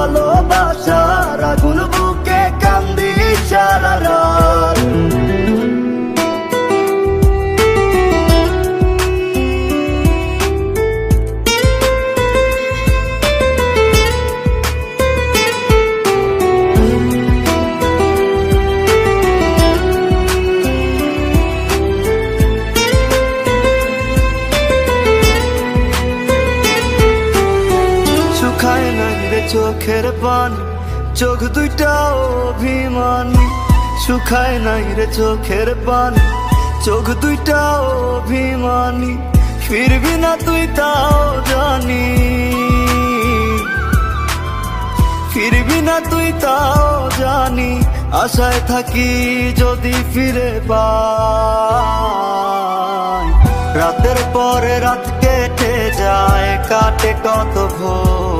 ভালোবাসা রাগুন চোখের পানি, চোখ দুইটা অভিমানী। শুকায় নাই রে চোখের পানি, চোখ দুইটা অভিমানী। ফিরবি না তুই তাও জানি। ফিরবি না তুই তাও জানি, আশায় থাকি যদি ফিরে পাই। রাতের পরে রাত কেটে যায়, কাটে কত ভোর।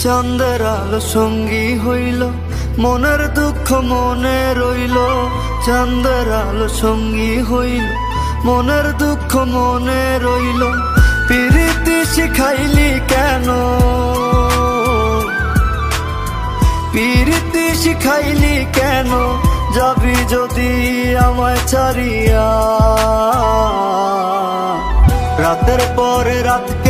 চন্দ্রের আলো সঙ্গী হইল, মনের দুঃখ মনে রইল। চন্দ্রের আলো সঙ্গী হইল, মনের দুঃখ মনে রইল। পিরিতি শিখাইলি কেন? পিরিতি শিখাইলি কেন? যাবি যদি আমায় ছাড়িয়া। রাতের পরে রাত